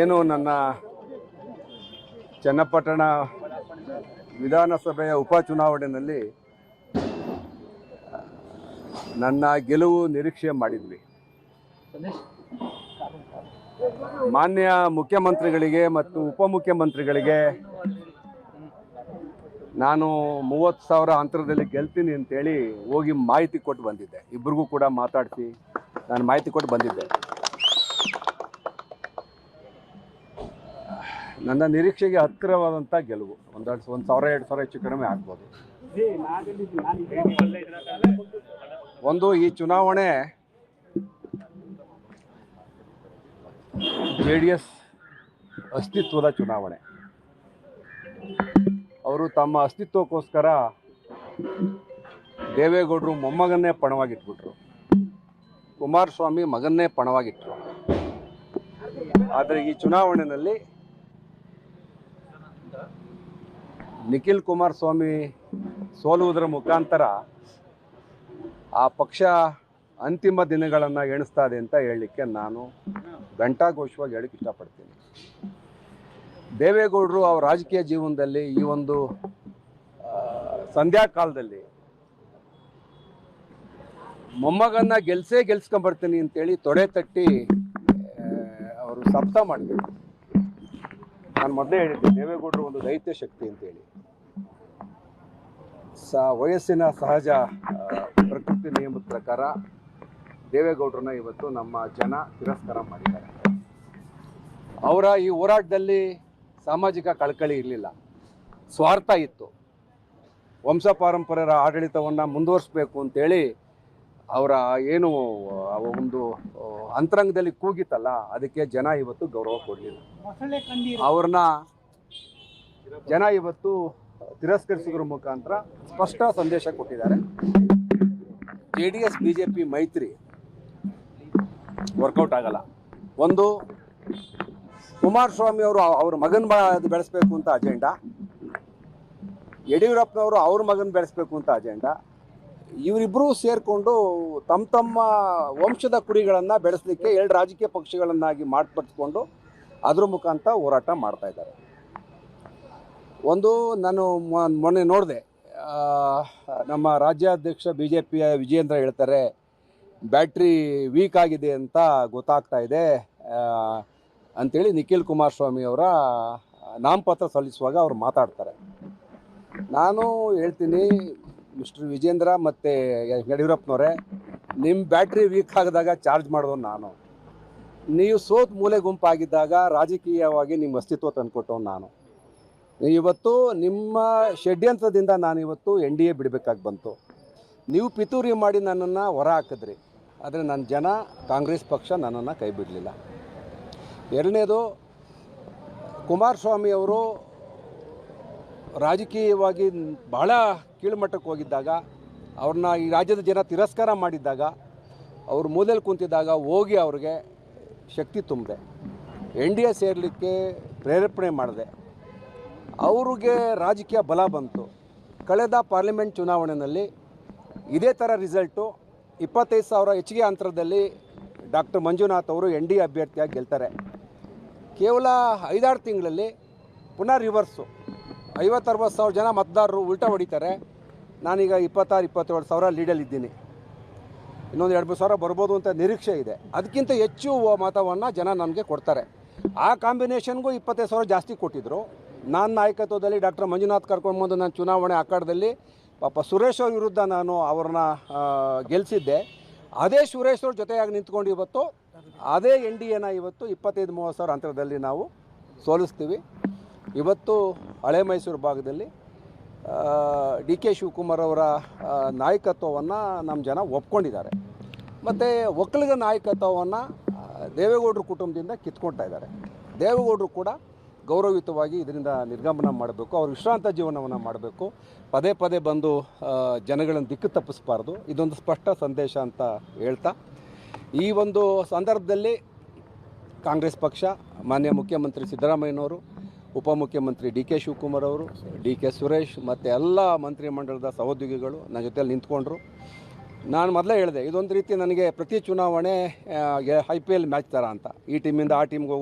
ಏನು ನನ್ನ ಚನ್ನಪಟ್ಟಣ ವಿಧಾನಸಭೆಯ ಉಪಚುನಾವಣೆಯಲ್ಲಿ ನನ್ನ ಗೆಲುವು ನಿರೀಕ್ಷೆ ಮಾಡಿದ್ವಿ. ಮಾನ್ಯ ಮುಖ್ಯಮಂತ್ರಿಗಳಿಗೆ ಮತ್ತು ಉಪಮುಖ್ಯಮಂತ್ರಿಗಳಿಗೆ ನಾನು ಮೂವತ್ತು ಸಾವಿರ ಅಂತರದಲ್ಲಿ ಗೆಲ್ತೀನಿ ಅಂತೇಳಿ ಹೋಗಿ ಮಾಹಿತಿ ಕೊಟ್ಟು ಬಂದಿದ್ದೆ. ಇಬ್ಬರಿಗೂ ಕೂಡ ಮಾತಾಡಿಸಿ. ನಾನು ಮಾಹಿತಿ ಕೊಟ್ಟು ಬಂದಿದ್ದೆ. ನನ್ನ ನಿರೀಕ್ಷೆಗೆ ಹತ್ತಿರವಾದಂಥ ಗೆಲುವು. ಒಂದೆರಡು ಒಂದು ಸಾವಿರ, ಎರಡು ಸಾವಿರ ಹೆಚ್ಚು ಕಡಿಮೆ ಆಗ್ಬೋದು. ಒಂದು ಈ ಚುನಾವಣೆ ಜೆ ಡಿ ಎಸ್ ಅಸ್ತಿತ್ವದ ಚುನಾವಣೆ. ಅವರು ತಮ್ಮ ಅಸ್ತಿತ್ವಕ್ಕೋಸ್ಕರ ದೇವೇಗೌಡರು ಮೊಮ್ಮಗನ್ನೇ ಪಣವಾಗಿಟ್ಬಿಟ್ರು. ಕುಮಾರಸ್ವಾಮಿ ಮಗನ್ನೇ ಪಣವಾಗಿಟ್ಟರು ಆದರೆ ಈ ಚುನಾವಣೆಯಲ್ಲಿ ನಿಖಿಲ್ ಕುಮಾರಸ್ವಾಮಿ ಸೋಲುವುದರ ಮುಖಾಂತರ ಆ ಪಕ್ಷ ಅಂತಿಮ ದಿನಗಳನ್ನು ಎಣಿಸ್ತಾ ಇದೆ ಅಂತ ಹೇಳಲಿಕ್ಕೆ ನಾನು ಘಂಟಾಘೋಷವಾಗಿ ಹೇಳಕ್ಕೆ ಇಷ್ಟಪಡ್ತೀನಿ. ದೇವೇಗೌಡರು ಅವ್ರ ರಾಜಕೀಯ ಜೀವನದಲ್ಲಿ ಈ ಒಂದು ಸಂಧ್ಯಾ ಕಾಲದಲ್ಲಿ ಮೊಮ್ಮಗನ್ನ ಗೆಲ್ಸೇ ಗೆಲ್ಸ್ಕೊಂಬರ್ತೀನಿ ಅಂತೇಳಿ ತೊಡೆ ತಟ್ಟಿ ಅವರು ಸಪ್ತ ಮಾಡಿದ್ರು. ನಾನು ಮೊದಲೇ ಹೇಳಿದ್ದೆ, ದೇವೇಗೌಡರು ಒಂದು ದೈತ್ಯ ಶಕ್ತಿ ಅಂತೇಳಿ. ಸ, ವಯಸ್ಸಿನ ಸಹಜ ಪ್ರಕೃತಿ ನಿಯಮದ ಪ್ರಕಾರ ದೇವೇಗೌಡರನ್ನ ಇವತ್ತು ನಮ್ಮ ಜನ ತಿರಸ್ಕಾರ ಮಾಡಿದ್ದಾರೆ. ಅವರ ಈ ಹೋರಾಟದಲ್ಲಿ ಸಾಮಾಜಿಕ ಕಳಕಳಿ ಇರಲಿಲ್ಲ. ಸ್ವಾರ್ಥ ಇತ್ತು. ವಂಶ ಪಾರಂಪರ್ಯರ ಆಡಳಿತವನ್ನು ಮುಂದುವರಿಸಬೇಕು ಅಂತೇಳಿ ಅವರ ಏನು ಒಂದು ಅಂತರಂಗದಲ್ಲಿ ಕೂಗಿತ್ತಲ್ಲ ಅದಕ್ಕೆ ಜನ ಇವತ್ತು ಗೌರವ ಕೊಡಲಿಲ್ಲ. ಅವ್ರನ್ನ ಜನ ಇವತ್ತು ತಿರಸ್ಕರಿಸಿದ್ರ ಮುಖಾಂತರ ಸ್ಪಷ್ಟ ಸಂದೇಶ ಕೊಟ್ಟಿದ್ದಾರೆ. J D S B J P ಮೈತ್ರಿ ವರ್ಕೌಟ್ ಆಗಲ್ಲ. ಒಂದು ಕುಮಾರಸ್ವಾಮಿ ಅವರು ಅವ್ರ ಮಗನ ಬೆಳೆಸ್ಬೇಕು ಅಂತ ಅಜೆಂಡಾ. ಯಡಿಯೂರಪ್ಪನವರು ಅವ್ರ ಮಗನ ಬೆಳೆಸ್ಬೇಕು ಅಂತ ಅಜೆಂಡಾ. ಇವರಿಬ್ಬರೂ ಸೇರಿಕೊಂಡು ತಮ್ಮ ತಮ್ಮ ವಂಶದ ಕುರಿಗಳನ್ನು ಬೆಳೆಸಲಿಕ್ಕೆ ಎರಡು ರಾಜಕೀಯ ಪಕ್ಷಗಳನ್ನಾಗಿ ಮಾರ್ಪಡಿಸ್ಕೊಂಡು ಅದ್ರ ಮುಖಾಂತರ ಹೋರಾಟ ಮಾಡ್ತಾ ಇದ್ದಾರೆ. ಒಂದು ನಾನು ಮೊನ್ನೆ ನೋಡಿದೆ. ನಮ್ಮ ರಾಜ್ಯಾಧ್ಯಕ್ಷ ಬಿ ಜೆ ಪಿಯ ವಿಜಯೇಂದ್ರ ಹೇಳ್ತಾರೆ ಬ್ಯಾಟ್ರಿ ವೀಕ್ ಆಗಿದೆ ಅಂತ ಗೊತ್ತಾಗ್ತಾ ಇದೆ. ಅಂಥೇಳಿ ನಿಖಿಲ್ ಕುಮಾರಸ್ವಾಮಿ ಅವರ ನಾಮಪತ್ರ ಸಲ್ಲಿಸುವಾಗ ಅವರು ಮಾತಾಡ್ತಾರೆ. ನಾನು ಹೇಳ್ತೀನಿ ಮಿಸ್ಟರ್ ವಿಜೇಂದ್ರ ಮತ್ತು ಯಡಿಯೂರಪ್ಪನವರೇ ನಿಮ್ಮ ಬ್ಯಾಟ್ರಿ ವೀಕ್ ಆಗಿದಾಗ ಚಾರ್ಜ್ ಮಾಡೋದು ನಾನು. ನೀವು ಸೋತ್ ಮೂಲೆ ಗುಂಪಾಗಿದ್ದಾಗ ರಾಜಕೀಯವಾಗಿ ನಿಮ್ಮ ಅಸ್ತಿತ್ವ ತಂದುಕೊಟ್ಟವ್ ನಾನು. ಇವತ್ತು ನಿಮ್ಮ ಷಡ್ಯಂತ್ರದಿಂದ ನಾನು ಇವತ್ತು ಎನ್ ಡಿ ಎ ಬಿಡಬೇಕಾಗಿ ಬಂತು. ನೀವು ಪಿತೂರಿ ಮಾಡಿ ನನ್ನನ್ನು ಹೊರ ಹಾಕಿದ್ರಿ. ಆದರೆ ನನ್ನ ಜನ ಕಾಂಗ್ರೆಸ್ ಪಕ್ಷ ನನ್ನನ್ನು ಕೈ ಬಿಡಲಿಲ್ಲ. ಎರಡನೇದು ಕುಮಾರಸ್ವಾಮಿ ಅವರು ರಾಜಕೀಯವಾಗಿ ಬಹಳ ಕೀಳುಮಟ್ಟಕ್ಕೆ ಹೋಗಿದ್ದಾಗ, ಅವ್ರನ್ನ ಈ ರಾಜ್ಯದ ಜನ ತಿರಸ್ಕಾರ ಮಾಡಿದ್ದಾಗ, ಅವ್ರ ಮೂಲೆಯಲ್ಲಿ ಕುಂತಿದ್ದಾಗ ಹೋಗಿ ಅವ್ರಿಗೆ ಶಕ್ತಿ ತುಂಬಿದೆ. ಎನ್ ಡಿ ಎ ಸೇರಲಿಕ್ಕೆ ಪ್ರೇರೇಪಣೆ ಮಾಡಿದೆ. ಅವ್ರಿಗೆ ರಾಜಕೀಯ ಬಲ ಬಂತು. ಕಳೆದ ಪಾರ್ಲಿಮೆಂಟ್ ಚುನಾವಣೆಯಲ್ಲಿ ಇದೇ ಥರ ರಿಸಲ್ಟು ಇಪ್ಪತ್ತೈದು ಸಾವಿರ ಹೆಚ್ಚಿಗೆ ಅಂತರದಲ್ಲಿ ಡಾಕ್ಟರ್ ಮಂಜುನಾಥ್ ಅವರು ಎನ್ ಡಿ ಅಭ್ಯರ್ಥಿಯಾಗಿ ಗೆಲ್ತಾರೆ. ಕೇವಲ ಐದಾರು ತಿಂಗಳಲ್ಲಿ ಪುನಃ ರಿವರ್ಸು ಐವತ್ತರವತ್ತು ಸಾವಿರ ಜನ ಮತದಾರರು ಉಲ್ಟಾ ಹೊಡಿತಾರೆ. ನಾನೀಗ ಇಪ್ಪತ್ತಾರು, ಇಪ್ಪತ್ತೇಳು ಸಾವಿರ ಲೀಡಲ್ಲಿದ್ದೀನಿ ಇನ್ನೊಂದು ಎರಡು ಮೂರು ಸಾವಿರ ಬರ್ಬೋದು ಅಂತ ನಿರೀಕ್ಷೆ ಇದೆ. ಅದಕ್ಕಿಂತ ಹೆಚ್ಚು ಮತವನ್ನು ಜನ ನಮಗೆ ಕೊಡ್ತಾರೆ. ಆ ಕಾಂಬಿನೇಷನ್ಗೂ ಇಪ್ಪತ್ತೈದು ಸಾವಿರ ಜಾಸ್ತಿ ಕೊಟ್ಟಿದ್ದರು ನನ್ನ ನಾಯಕತ್ವದಲ್ಲಿ ಡಾಕ್ಟರ್ ಮಂಜುನಾಥ್ ಕರ್ಕೊಂಡ್ಬಂದು ನಾನು ಚುನಾವಣೆ ಅಖಾಡದಲ್ಲಿ ಪಾಪ ಸುರೇಶ್ ಅವ್ರ ವಿರುದ್ಧ ನಾನು ಅವ್ರನ್ನ ಗೆಲ್ಲಿಸಿದ್ದೆ ಅದೇ ಸುರೇಶ್ ಅವ್ರ ಜೊತೆಯಾಗಿ ನಿಂತ್ಕೊಂಡು ಇವತ್ತು, ಅದೇ ಎನ್ ಡಿ ಎನ ಇವತ್ತು ಇಪ್ಪತ್ತೈದು, ಮೂವತ್ತು ಸಾವಿರ ಅಂತರದಲ್ಲಿ ನಾವು ಸೋಲಿಸ್ತೀವಿ. ಇವತ್ತು ಹಳೆ ಮೈಸೂರು ಭಾಗದಲ್ಲಿ ಡಿ ಕೆ ಶಿವಕುಮಾರ್ ಅವರ ನಾಯಕತ್ವವನ್ನು ನಮ್ಮ ಜನ ಒಪ್ಕೊಂಡಿದ್ದಾರೆ. ಮತ್ತು ಒಕ್ಕಲಿಗ ನಾಯಕತ್ವವನ್ನು ದೇವೇಗೌಡರ ಕುಟುಂಬದಿಂದ ಕಿತ್ಕೊಳ್ತಾ ಇದ್ದಾರೆ. ದೇವೇಗೌಡರು ಕೂಡ ಗೌರವಯುತವಾಗಿ ಇದರಿಂದ ನಿರ್ಗಮನ ಮಾಡಬೇಕು, ಅವ್ರ ವಿಶ್ರಾಂತ ಜೀವನವನ್ನು ಮಾಡಬೇಕು. ಪದೇ ಪದೇ ಬಂದು ಜನಗಳನ್ನು ದಿಕ್ಕು ತಪ್ಪಿಸಬಾರ್ದು. ಇದೊಂದು ಸ್ಪಷ್ಟ ಸಂದೇಶ ಅಂತ ಹೇಳ್ತಾ, ಈ ಒಂದು ಸಂದರ್ಭದಲ್ಲಿ ಕಾಂಗ್ರೆಸ್ ಪಕ್ಷ, ಮಾನ್ಯ ಮುಖ್ಯಮಂತ್ರಿ ಸಿದ್ದರಾಮಯ್ಯನವರು ಉಪಮುಖ್ಯಮಂತ್ರಿ ಡಿ ಕೆ ಶಿವಕುಮಾರ್ ಅವರು, ಡಿ ಕೆ ಸುರೇಶ್ ಮತ್ತು ಎಲ್ಲ ಮಂತ್ರಿಮಂಡಲದ ಸಹೋದ್ಯೋಗಿಗಳು ನನ್ನ ಜೊತೆಯಲ್ಲಿ ನಿಂತ್ಕೊಂಡ್ರು. ನಾನು ಮೊದಲೇ ಹೇಳಿದೆ, ಇದೊಂದು ರೀತಿ ನನಗೆ ಪ್ರತಿ ಚುನಾವಣೆ ಐ ಪಿ ಎಲ್ ಮ್ಯಾಚ್ ಥರ ಅಂತ. ಈ ಟೀಮಿಂದ ಆ ಟೀಮ್ಗೆ ಹೋಗೋದು.